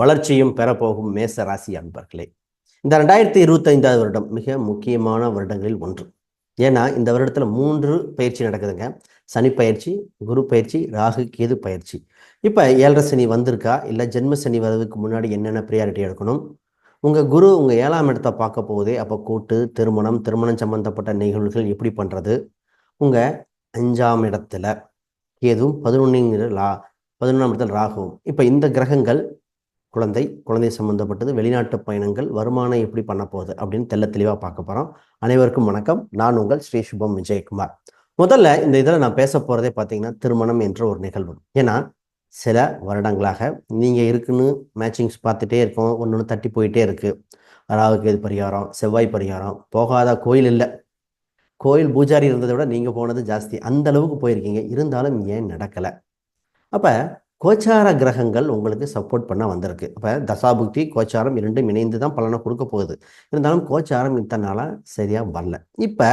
வளர்ச்சியும் பெறப்போகும் மேச ராசி அன்பர்களே. இந்த ரெண்டாயிரத்தி இருபத்தைந்தாவது வருடம் மிக முக்கியமான வருடங்களில் ஒன்று. ஏன்னா இந்த வருடத்தில் மூன்று பயிற்சி நடக்குதுங்க. சனி பயிற்சி குரு பயிற்சி ராகு கேது பயிற்சி. இப்போ ஏழரை சனி வந்திருக்கா? இல்லை ஜென்ம சனி வர்றதுக்கு முன்னாடி என்னென்ன ப்ரியாரிட்டி எடுக்கணும்? உங்கள் குரு உங்கள் ஏழாம் இடத்தை பார்க்க போகுதே. அப்போ கூட்டு திருமணம் திருமணம் சம்பந்தப்பட்ட நிகழ்வுகள் எப்படி பண்ணுறது உங்கள் அஞ்சாம் இடத்துல கேதுவும் பதினொன்றுங்கிற லா பதினொன்றாம் இடத்துல ராகுவும். இப்போ இந்த கிரகங்கள் குழந்தை குழந்தை சம்பந்தப்பட்டது வெளிநாட்டு பயணங்கள் வருமானம் எப்படி பண்ண போகுது அப்படின்னு தெல்ல தெளிவாக பார்க்க போகிறோம் அனைவருக்கும் வணக்கம். நான் உங்கள் ஸ்ரீ சுபம் விஜயகுமார். முதல்ல இந்த இதில் நான் பேச போகிறதே பார்த்தீங்கன்னா திருமணம் என்ற ஒரு நிகழ்வு. ஏன்னா சில வருடங்களாக நீங்கள் இருக்குன்னு மேட்சிங்ஸ் பார்த்துட்டே இருக்கோம். ஒன்று ஒன்று தட்டி போயிட்டே இருக்குது ராகுக்கு பரிகாரம் செவ்வாய் பரிகாரம் போகாத கோயில் இல்லை. கோயில் பூஜாரி இருந்ததை விட நீங்கள் போனது ஜாஸ்தி. அந்த அளவுக்கு போயிருக்கீங்க. இருந்தாலும் ஏன் நடக்கலை? அப்போ கோச்சார கிரகங்கள் உங்களுக்கு சப்போர்ட் பண்ண வந்திருக்கு. அப்போ தசாபுக்தி கோச்சாரம் இரண்டும் இணைந்து தான் பலனை கொடுக்க போகுது. இருந்தாலும் கோச்சாரம் இத்தனை நாளாக சரியாக வரல. இப்போ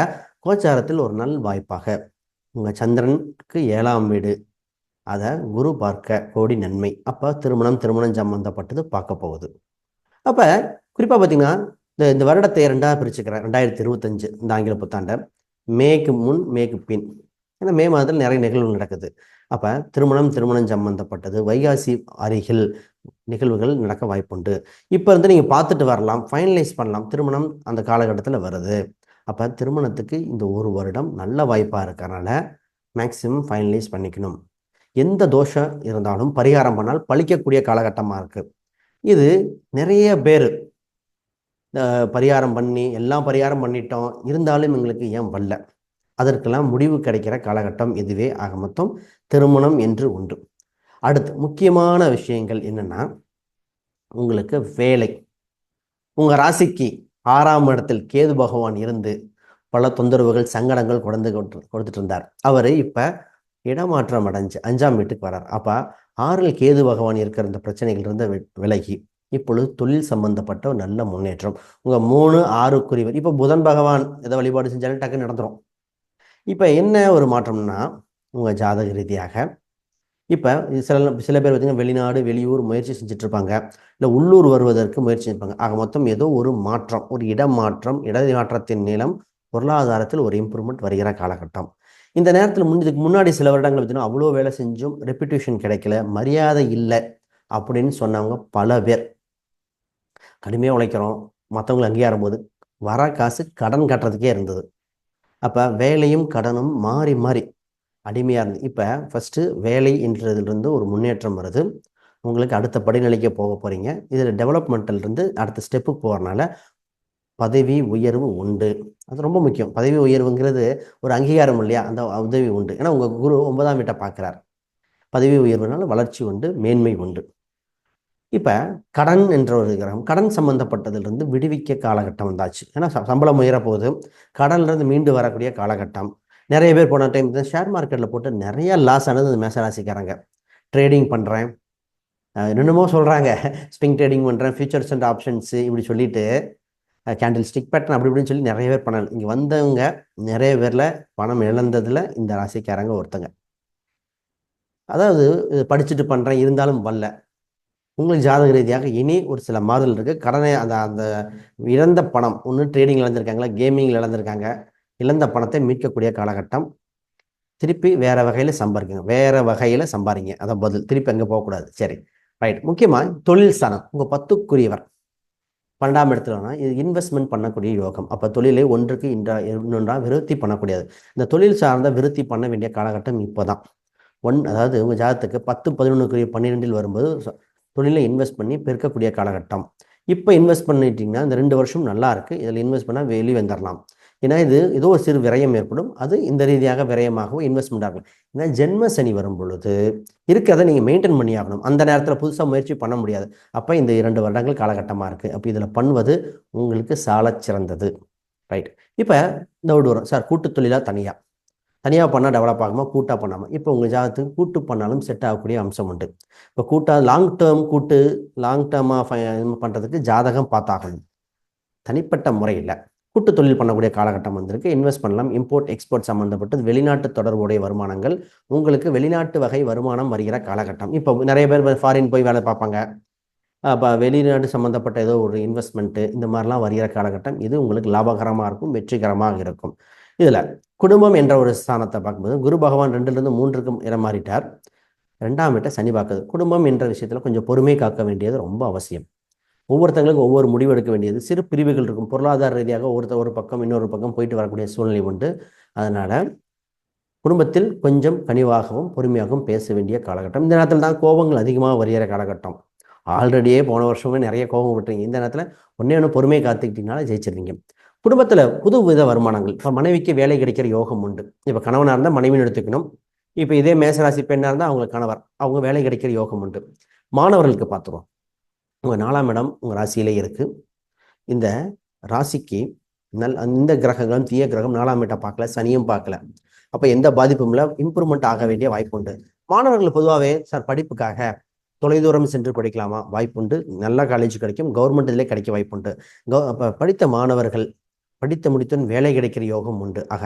கோச்சாரத்தில் ஒரு நல் வாய்ப்பாக உங்கள் சந்திரனுக்கு ஏழாம் வீடு. அதை குரு பார்க்க கோடி நன்மை. அப்போ திருமணம் திருமணம் சம்பந்தப்பட்டது பார்க்க போகுது. அப்போ குறிப்பாக பார்த்தீங்கன்னா இந்த இந்த வருடத்தை ரெண்டாக பிரிச்சுக்கிறேன். ரெண்டாயிரத்தி இருபத்தஞ்சு இந்த ஆங்கில புத்தாண்டை. மேக்கு முன் மேக்கு பின். ஏன்னா மே மாதத்தில் நிறைய நிகழ்வுகள் நடக்குது. அப்போ திருமணம் திருமணம் சம்பந்தப்பட்டது வைகாசி அருகில் நிகழ்வுகள் நடக்க வாய்ப்புண்டு. இப்போ இருந்து நீங்கள் பார்த்துட்டு வரலாம் ஃபைனலைஸ் பண்ணலாம் திருமணம் அந்த காலகட்டத்தில் வருது. அப்போ திருமணத்துக்கு இந்த ஒரு வருடம் நல்ல வாய்ப்பாக இருக்கிறனால மேக்சிமம் ஃபைனலைஸ் பண்ணிக்கணும். எந்த தோஷம் இருந்தாலும் பரிகாரம் பண்ணால் பழிக்கக்கூடிய காலகட்டமாக இருக்குது இது நிறைய பேர் பரிகாரம் பண்ணி எல்லாம் பரிகாரம் பண்ணிட்டோம் இருந்தாலும் எங்களுக்கு ஏன் வரல? அதற்கெல்லாம் முடிவு கிடைக்கிற காலகட்டம் இதுவே ஆக மொத்தம் திருமணம் என்று உண்டு அடுத்து முக்கியமான விஷயங்கள் என்னென்னா உங்களுக்கு வேலை. உங்கள் ராசிக்கு ஆறாம் இடத்தில் கேது பகவான் இருந்து பல தொந்தரவுகள் சங்கடங்கள் கொடுந்து கொடுத்துட்டு இருந்தார். அவர் இப்போ இடமாற்றம் அடைஞ்சு அஞ்சாம் வீட்டுக்கு வரார் அப்போ ஆறில் கேது பகவான் இருக்கிற இந்த பிரச்சனைகள் இருந்து விலகி இப்பொழுது தொழில் சம்பந்தப்பட்ட ஒரு நல்ல முன்னேற்றம். உங்கள் மூணு ஆறுக்குரியவர். இப்போ புதன் பகவான் எதை வழிபாடு செஞ்சாலும் டக்குன்னு நடந்துடும் இப்போ என்ன ஒரு மாற்றம்னா உங்கள் ஜாதக ரீதியாக இப்போ சில சில பேர் பார்த்தீங்கன்னா வெளிநாடு வெளியூர் முயற்சி செஞ்சுட்டு இருப்பாங்க இல்லை உள்ளூர் வருவதற்கு முயற்சி செஞ்சுருப்பாங்க. ஆக மொத்தம் ஏதோ ஒரு மாற்றம் ஒரு இடமாற்றம் இட மாற்றத்தின் நீளம் பொருளாதாரத்தில் ஒரு இம்ப்ரூவ்மெண்ட் வருகிற காலகட்டம். இந்த நேரத்தில் முன் இதுக்கு முன்னாடி சில வருடங்கள் பார்த்தீங்கன்னா அவ்வளோ வேலை செஞ்சும் ரெப்புடேஷன் கிடைக்கல மரியாதை இல்லை அப்படின்னு சொன்னவங்க பல பேர். கடுமையாக உழைக்கிறோம். மற்றவங்களை அங்கீகாரம் போது வர காசு கடன் கட்டுறதுக்கே இருந்தது. அப்போ வேலையும் கடனும் மாறி மாறி அடிமையாக இருந்து இப்போ ஃபஸ்ட்டு வேலை என்றதுலேருந்து ஒரு முன்னேற்றம் வருது. உங்களுக்கு அடுத்த படிநிலைக்கு போக போகிறீங்க இதில் டெவலப்மெண்ட்டிலிருந்து அடுத்த ஸ்டெப்புக்கு போகிறனால பதவி உயர்வு உண்டு. அது ரொம்ப முக்கியம். பதவி உயர்வுங்கிறது ஒரு அங்கீகாரம் இல்லையா? அந்த உதவி உண்டு. ஏன்னா உங்கள் குரு ஒன்பதாம் வீட்டை பார்க்குறார். பதவி உயர்வுனால வளர்ச்சி உண்டு மேன்மை உண்டு. இப்போ கடன் என்ற ஒரு கிரகம் கடன் சம்பந்தப்பட்டதிலிருந்து விடுவிக்க காலகட்டம் வந்தாச்சு. ஏன்னா சம்பளம் உயர கடன்லேருந்து மீண்டு வரக்கூடிய காலகட்டம். நிறைய பேர் போன டைம் ஷேர் மார்க்கெட்டில் போட்டு நிறைய லாஸ் ஆனது இந்த மேசராசிக்காரங்க ட்ரேடிங் பண்ணுறேன் என்னென்னமோ சொல்கிறாங்க ஸ்பிங் ட்ரேடிங் பண்ணுறேன் ஃபியூச்சர்ஸ் அண்ட் ஆப்ஷன்ஸு இப்படி சொல்லிட்டு கேண்டில் ஸ்டிக் பேட்டர்ன் அப்படி இப்படின்னு சொல்லி நிறைய பேர் பண்ணல. இங்கே வந்தவங்க நிறைய பேரில் பணம் இழந்ததில் இந்த ராசிக்காரங்க ஒருத்தங்க. அதாவது படிச்சுட்டு பண்ணுறேன் இருந்தாலும் வரல. உங்களுக்கு ஜாதக ரீதியாக இனி ஒரு சில மாறுதல் இருக்குது கடனை அந்த அந்த இழந்த பணம் ஒன்று ட்ரேடிங் இழந்திருக்காங்களா கேமிங்கில் இழந்திருக்காங்க இழந்த பணத்தை மீட்கக்கூடிய காலகட்டம். திருப்பி வேறு வகையில் சம்பாதிக்குங்க வேறு வகையில் சம்பாதிங்க அதான் பதில். திருப்பி அங்கே போகக்கூடாது. சரி. ரைட் முக்கியமாக தொழில் ஸ்தானம் உங்கள் பத்துக்குரியவர். பன்னெண்டாம் இடத்துலனா இது இன்வெஸ்ட்மெண்ட் பண்ணக்கூடிய யோகம். அப்போ தொழிலை ஒன்றுக்கு இன்றா இன்னொன்றா விருத்தி பண்ணக்கூடியது. இந்த தொழில் சார்ந்த விருத்தி பண்ண வேண்டிய காலகட்டம் இப்போ தான் ஒன் அதாவது உங்கள் ஜாதத்துக்கு பத்து பதினொன்றுக்குரிய பன்னிரெண்டில் வரும்போது தொழிலை இன்வெஸ்ட் பண்ணி பெருக்கக்கூடிய காலகட்டம். இப்போ இன்வெஸ்ட் பண்ணிட்டீங்கன்னா இந்த ரெண்டு வருஷம் நல்லா இருக்குது இதில் இன்வெஸ்ட் பண்ணால் வெளியே வந்துடலாம் ஏன்னா இது ஏதோ ஒரு சிறு விரயம் ஏற்படும். அது இந்த ரீதியாக விரயமாகவும் இன்வெஸ்ட்மெண்ட் ஆகும் ஏன்னா ஜென்ம சனி வரும் பொழுது இருக்கிறத நீங்கள் மெயின்டைன் பண்ணி ஆகணும். அந்த நேரத்தில் புதுசாக முயற்சி பண்ண முடியாது. அப்போ இந்த இரண்டு வருடங்கள் காலகட்டமாக இருக்குது அப்போ இதில் பண்ணுவது உங்களுக்கு சால சிறந்தது ரைட் இப்போ இந்த ஒரு வரும் சார் கூட்டு தொழிலாக தனியாக தனியாக பண்ணால் டெவலப் ஆகுமா கூட்டாக பண்ணாமல் இப்போ உங்கள் ஜாதகத்துக்கு கூட்டு பண்ணாலும் செட் ஆகக்கூடிய அம்சம் உண்டு. இப்போ கூட்டாக லாங் டேர்ம் கூட்டு லாங் டேர்மாக பண்ணுறதுக்கு ஜாதகம் பார்த்தாகணும். தனிப்பட்ட முறையில். கூட்டு தொழில் பண்ணக்கூடிய காலகட்டம் வந்திருக்கு. இன்வெஸ்ட் பண்ணலாம். இம்போர்ட் எக்ஸ்போர்ட் சம்மந்தப்பட்டு வெளிநாட்டு தொடர்புடைய வருமானங்கள். உங்களுக்கு வெளிநாட்டு வகை வருமானம் வருகிற காலகட்டம். இப்போ நிறைய பேர் ஃபாரின் போய் வேலை பார்ப்பாங்க. அப்போ வெளிநாடு சம்மந்தப்பட்ட ஏதோ ஒரு இன்வெஸ்ட்மெண்ட்டு இந்த மாதிரிலாம் வருகிற காலகட்டம். இது உங்களுக்கு லாபகரமாக இருக்கும் வெற்றிகரமாக இருக்கும். இதில் குடும்பம் என்ற ஒரு ஸ்தானத்தை பார்க்கும்போது குரு பகவான் ரெண்டுலேருந்து மூன்றுக்கு இடம் மாறிட்டார் ரெண்டாம் வீட்டை சனி பார்க்குது. குடும்பம் என்ற விஷயத்தில் கொஞ்சம் பொறுமை காக்க வேண்டியது ரொம்ப அவசியம். ஒவ்வொருத்தங்களுக்கும் ஒவ்வொரு முடிவு எடுக்க வேண்டியது. சிறு பிரிவுகள் இருக்கும். பொருளாதார ரீதியாக ஒருத்தர் ஒரு பக்கம் இன்னொரு பக்கம் போயிட்டு வரக்கூடிய சூழ்நிலை உண்டு. அதனால் குடும்பத்தில் கொஞ்சம் கனிவாகவும் பொறுமையாகவும் பேச வேண்டிய காலகட்டம். இந்த நேரத்தில் தான் கோபங்கள் அதிகமாக வருகிற காலகட்டம். ஆல்ரெடியே போன வருஷமே நிறைய கோபம் விட்டுறீங்க இந்த நேரத்தில் ஒன்றே ஒன்று பொறுமையை காத்துக்கிட்டீங்கனால ஜெயிச்சிருவீங்க. குடும்பத்தில் புது வித வருமானங்கள். இப்போ மனைவிக்கு வேலை கிடைக்கிற யோகம் உண்டு. இப்போ கணவனாக இருந்தால் மனைவின்னு எடுத்துக்கணும். இப்போ இதே மேசராசி பெண்ணாக இருந்தால் அவங்க கணவர். அவங்க வேலை கிடைக்கிற யோகம் உண்டு. மாணவர்களுக்கு பார்த்துருவோம் உங்கள் நாலாம் இடம் உங்கள் ராசியிலே இருக்குது இந்த ராசிக்கு நல் இந்த கிரகங்களும் தீய கிரகம் நாலாம் இடம் பார்க்கல சனியும் பார்க்கல. அப்போ எந்த பாதிப்பும் இல்லை. இம்ப்ரூவ்மெண்ட் ஆக வேண்டிய வாய்ப்பு உண்டு. மாணவர்கள் பொதுவாகவே சார் படிப்புக்காக தொலைதூரம் சென்று படிக்கலாமா? வாய்ப்புண்டு நல்ல காலேஜ் கிடைக்கும். கவர்மெண்ட் இதிலே கிடைக்க வாய்ப்புண்டு கவ அப்போ படித்த மாணவர்கள் படித்து முடித்தும் வேலை கிடைக்கிற யோகம் உண்டு. ஆக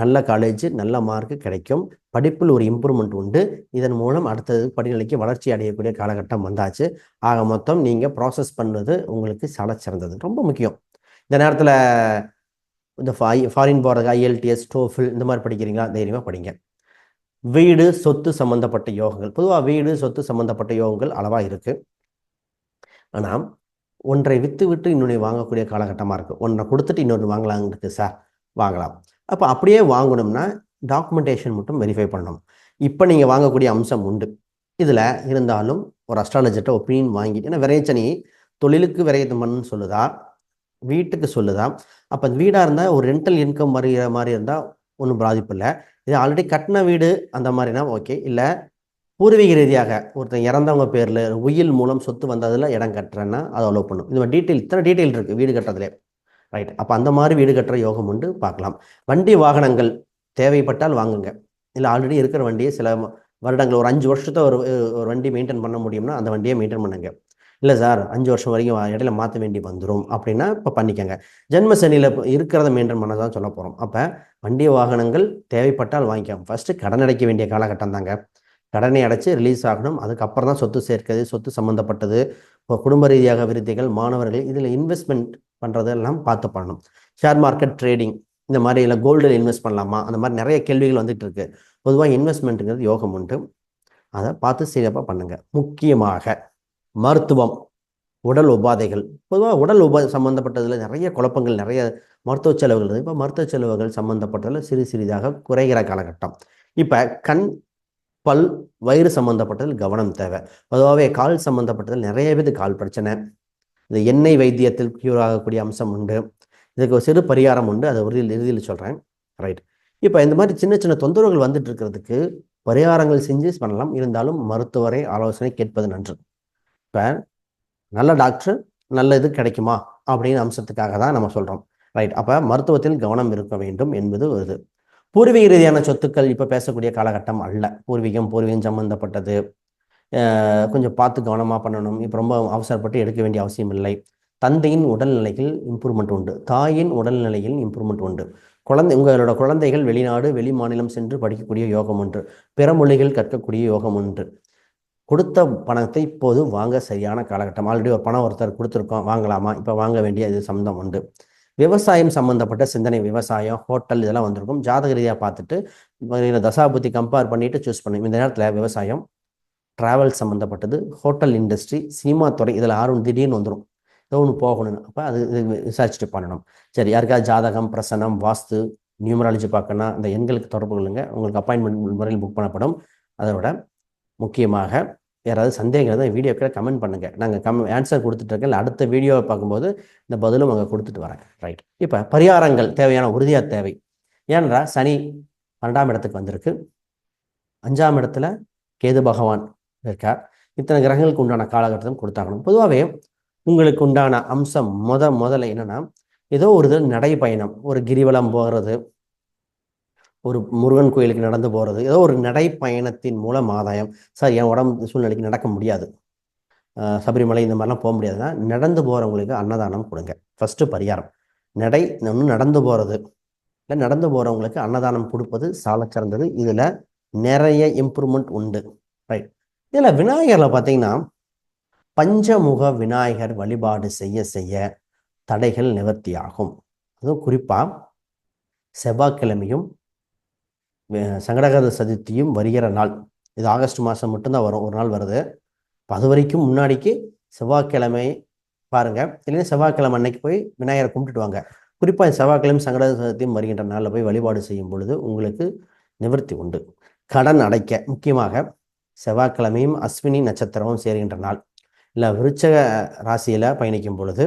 நல்ல காலேஜ் நல்ல மார்க் கிடைக்கும். படிப்பில் ஒரு இம்ப்ரூவ்மெண்ட் உண்டு. இதன் மூலம் அடுத்தது படிநிலைக்கு வளர்ச்சி அடையக்கூடிய காலகட்டம் வந்தாச்சு. ஆக மொத்தம் நீங்கள் ப்ராசஸ் பண்ணுறது உங்களுக்கு சால சிறந்தது. ரொம்ப முக்கியம். இந்த நேரத்தில் இந்த ஃபா ஃபாரின் போகிறதுக்கு ஐஎல்டிஎஸ் டோஃபில் இந்த மாதிரி படிக்கிறீங்களா? தைரியமாக படிங்க. வீடு சொத்து சம்மந்தப்பட்ட யோகங்கள். பொதுவாக வீடு சொத்து சம்மந்தப்பட்ட யோகங்கள் அளவாக இருக்குது ஆனால் ஒன்றை விற்று விட்டு இன்னொன்று வாங்கக்கூடிய காலகட்டமாக இருக்குது ஒன்றை கொடுத்துட்டு இன்னொன்று வாங்கலாங்க இருக்குது சார் வாங்கலாம். அப்போ அப்படியே வாங்கணும்னா டாக்குமெண்டேஷன் மட்டும் வெரிஃபை பண்ணணும். இப்போ நீங்கள் வாங்கக்கூடிய அம்சம் உண்டு. இதில் இருந்தாலும் ஒரு அஸ்ட்ராலஜர்கிட்ட ஒப்பீனியன் வாங்கிட்டு ஏன்னா விரைச்சனி தொழிலுக்கு விரையத்தம் பண்ணுன்னு சொல்லுதா வீட்டுக்கு சொல்லுதா. அப்போ வீடாக இருந்தால் ஒரு ரெண்டல் இன்கம் வருகிற மாதிரி இருந்தால் ஒன்றும் பாதிப்பு இல்லை. இது ஆல்ரெடி கட்டின வீடு அந்த மாதிரினா ஓகே இல்லை பூர்வீக ரீதியாக ஒருத்தன் இறந்தவங்க பேரில் உயில் மூலம் சொத்து வந்ததில் இடம் கட்டுறேன்னா அதை அலோவ் பண்ணும். இந்த மாதிரி டீட்டெயில் இத்தனை டீட்டெயில் இருக்குது வீடு கட்டுறதுலே ரைட் அப்போ அந்த மாதிரி வீடு கட்டுற யோகம் உண்டு பார்க்கலாம். வண்டி வாகனங்கள் தேவைப்பட்டால் வாங்குங்க. இல்லை ஆல்ரெடி இருக்கிற வண்டியை சில வருடங்கள் ஒரு அஞ்சு வருஷத்தை ஒரு ஒரு வண்டி மெயின்டைன் பண்ண முடியும்னா அந்த வண்டியை மெயின்டைன் பண்ணுங்க. இல்லை சார் அஞ்சு வருஷம் வரைக்கும் இடையில மாற்ற வேண்டி வந்துடும் அப்படின்னா இப்போ பண்ணிக்கோங்க. ஜென்ம சனியில் இருக்கிறத மெயின்டைன் பண்ண தான் சொல்ல போகிறோம் அப்போ வண்டி வாகனங்கள் தேவைப்பட்டால் வாங்கிக்கோங்க ஃபஸ்ட்டு கடன் அடைக்க வேண்டிய காலகட்டம் தாங்க. கடனை அடைச்சி ரிலீஸ் ஆகணும். அதுக்கப்புறம் தான் சொத்து சேர்க்கிறது சொத்து சம்மந்தப்பட்டது இப்போ குடும்ப ரீதியாக விருத்திகள் மாணவர்கள் இதில் இன்வெஸ்ட்மெண்ட் பண்ணுறதெல்லாம் பார்த்து பண்ணணும். ஷேர் மார்க்கெட் ட்ரேடிங் இந்த மாதிரி இல்லை கோல்டில் இன்வெஸ்ட் பண்ணலாமா? அந்த மாதிரி நிறைய கேள்விகள் வந்துட்டு இருக்கு. பொதுவாக இன்வெஸ்ட்மெண்ட்டுங்கிறது யோகம் உண்டு. அதை பார்த்து சிறப்பாக பண்ணுங்கள் முக்கியமாக மருத்துவம் உடல் உபாதைகள். பொதுவாக உடல் உபா சம்மந்தப்பட்டதில் நிறைய குழப்பங்கள் நிறைய மருத்துவ செலவுகள் இருக்குது இப்போ மருத்துவ செலவுகள் சம்மந்தப்பட்டதில் சிறு சிறிதாக குறைகிற காலகட்டம். இப்போ கண் பல் வயிறு சம்மந்தப்பட்டதில் கவனம் தேவை. பொதுவாகவே கால் சம்மந்தப்பட்டதில் நிறைய பேர் கால் பிரச்சனை. இந்த எண்ணெய் வைத்தியத்தில் க்யூர் ஆகக்கூடிய அம்சம் உண்டு. இதுக்கு ஒரு சிறு பரிகாரம் உண்டு. அதை உறுதியில் இறுதியில் சொல்கிறேன் ரைட் இப்போ இந்த மாதிரி சின்ன சின்ன தொந்தரவுகள் வந்துட்டு இருக்கிறதுக்கு பரிகாரங்கள் செஞ்சு பண்ணலாம். இருந்தாலும் மருத்துவரை ஆலோசனை கேட்பது நன்று. இப்போ நல்ல டாக்டர் நல்ல இது கிடைக்குமா? அப்படின்னு அம்சத்துக்காக தான் நம்ம சொல்கிறோம் ரைட் அப்போ மருத்துவத்தில் கவனம் இருக்க வேண்டும் என்பது இது. பூர்வீக ரீதியான சொத்துக்கள் இப்போ பேசக்கூடிய காலகட்டம் அல்ல. பூர்வீகம் பூர்வீகம் சம்மந்தப்பட்டது கொஞ்சம் பார்த்து கவனமாக பண்ணணும். இப்போ ரொம்ப அவசரப்பட்டு எடுக்க வேண்டிய அவசியம் இல்லை. தந்தையின் உடல்நிலையில் இம்ப்ரூவ்மெண்ட் உண்டு. தாயின் உடல்நிலையில் இம்ப்ரூவ்மெண்ட் உண்டு. குழந்தை உங்களோட குழந்தைகள் வெளிநாடு வெளி மாநிலம் சென்று படிக்கக்கூடிய யோகம் ஒன்று பிற மொழிகள் கற்கக்கூடிய யோகம் ஒன்று கொடுத்த பணத்தை இப்போது வாங்க சரியான காலகட்டம். ஆல்ரெடி ஒரு பணம் ஒருத்தர் கொடுத்துருக்கோம். வாங்கலாமா? இப்போ வாங்க வேண்டிய இது சம்மந்தம் உண்டு. விவசாயம் சம்மந்தப்பட்ட சிந்தனை விவசாயம் ஹோட்டல் இதெல்லாம் வந்திருக்கும். ஜாதக ரீதியாக பார்த்துட்டு தசாபுத்தி கம்பேர் பண்ணிட்டு சூஸ் பண்ணும் இந்த நேரத்தில் விவசாயம் ட்ராவல் சம்மந்தப்பட்டது ஹோட்டல் இண்டஸ்ட்ரி சினிமா துறை இதில் ஆர்வம் திடீர்னு வந்துடும் ஏதோ ஒன்று போகணும்னு. அப்போ அது விசாரிச்சுட்டு பண்ணணும். சரி யாருக்காவது ஜாதகம் பிரசனம் வாஸ்து நியூமராலஜி பார்க்கணும் இந்த எண்களுக்கு தொடர்பு கொள்ளுங்க. உங்களுக்கு அப்பாயின்மெண்ட் முறையில் புக் பண்ணப்படும். அதோட முக்கியமாக யாராவது சந்தேகம் இருந்தால் வீடியோக்களை கமெண்ட் பண்ணுங்கள் நாங்கள் கம் ஆன்சர் கொடுத்துட்ருக்கேன் இல்லை அடுத்த வீடியோவை பார்க்கும்போது இந்த பதிலும் அங்கே கொடுத்துட்டு வரேன். ரைட் இப்போ பரிகாரங்கள் தேவையான உறுதியாக தேவை. ஏன்னா சனி பன்னெண்டாம் இடத்துக்கு வந்திருக்கு. அஞ்சாம் இடத்துல கேது பகவான் இருக்கார். இத்தனை கிரகங்களுக்கு உண்டான காலகட்டத்தையும் கொடுத்தாகணும். பொதுவாகவே உங்களுக்கு உண்டான அம்சம் முத முதல்ல என்னென்னா ஏதோ ஒரு இது நடைப்பயணம் ஒரு கிரிவலம் போகிறது ஒரு முருகன் கோயிலுக்கு நடந்து போகிறது ஏதோ ஒரு நடைப்பயணத்தின் மூலம் ஆதாயம். சார் என் உடம்பு சூழ்நிலைக்கு நடக்க முடியாது. சபரிமலை இந்த மாதிரிலாம் போக முடியாதுன்னா நடந்து போகிறவங்களுக்கு அன்னதானம் கொடுங்க. ஃபஸ்ட்டு பரிகாரம். நடை இன்னும் நடந்து போகிறது இல்லை நடந்து போகிறவங்களுக்கு அன்னதானம் கொடுப்பது சால சிறந்தது. இதில் நிறைய இம்ப்ரூவ்மெண்ட் உண்டு. ரைட் இதில் விநாயகரில் பார்த்தீங்கன்னா பஞ்சமுக விநாயகர் வழிபாடு செய்ய செய்ய தடைகள் நிவர்த்தியாகும் அதுவும் குறிப்பாக செவ்வாய்க்கிழமையும் சங்கடகர சதுர்த்தியும் வருகிற நாள். இது ஆகஸ்ட் மாதம் மட்டும்தான் வரும். ஒரு நாள் வருது. இப்போ அது வரைக்கும் முன்னாடிக்கு செவ்வாய்க்கிழமை பாருங்க. இல்லைன்னா செவ்வாய்க்கிழமை அன்னைக்கு போய் விநாயகரை கும்பிட்டுட்டு வாங்க. குறிப்பாக செவ்வாய்க்கிழமை சங்கடகர சதுர்த்தியும் வருகின்ற நாளில் போய் வழிபாடு செய்யும் பொழுது உங்களுக்கு நிவர்த்தி உண்டு. கடன் அடைக்க முக்கியமாக செவ்வாய்க்கிழமையும் அஸ்வினி நட்சத்திரமும் சேர்கின்ற நாள். இல்லை விருச்சக ராசியில் பயணிக்கும் பொழுது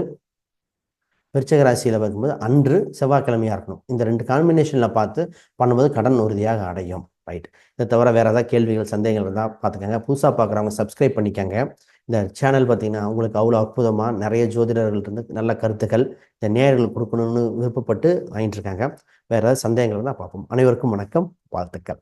விருச்சக ராசியில் பார்க்கும்போது அன்று செவ்வாய்க்கிழமையாக இருக்கணும். இந்த ரெண்டு காம்பினேஷனில் பார்த்து பண்ணும்போது கடன் உறுதியாக அடையும். ரைட் இதை தவிர வேறு ஏதாவது கேள்விகள் சந்தேகங்கள் இருந்தால் பார்த்துக்கங்க. புதுசாக பார்க்குறவங்க சப்ஸ்கிரைப் பண்ணிக்கங்க. இந்த சேனல் பார்த்தீங்கன்னா உங்களுக்கு அவ்வளோ அற்புதமாக நிறைய ஜோதிடர்கள் இருந்து நல்ல கருத்துக்கள் இந்த நேயர்கள் கொடுக்கணும்னு விருப்பப்பட்டு வாங்கிட்டு இருக்காங்க. வேறு ஏதாவது சந்தேகங்கள் இருந்தால் பார்ப்போம். அனைவருக்கும் வணக்கம் வாழ்த்துக்கள்.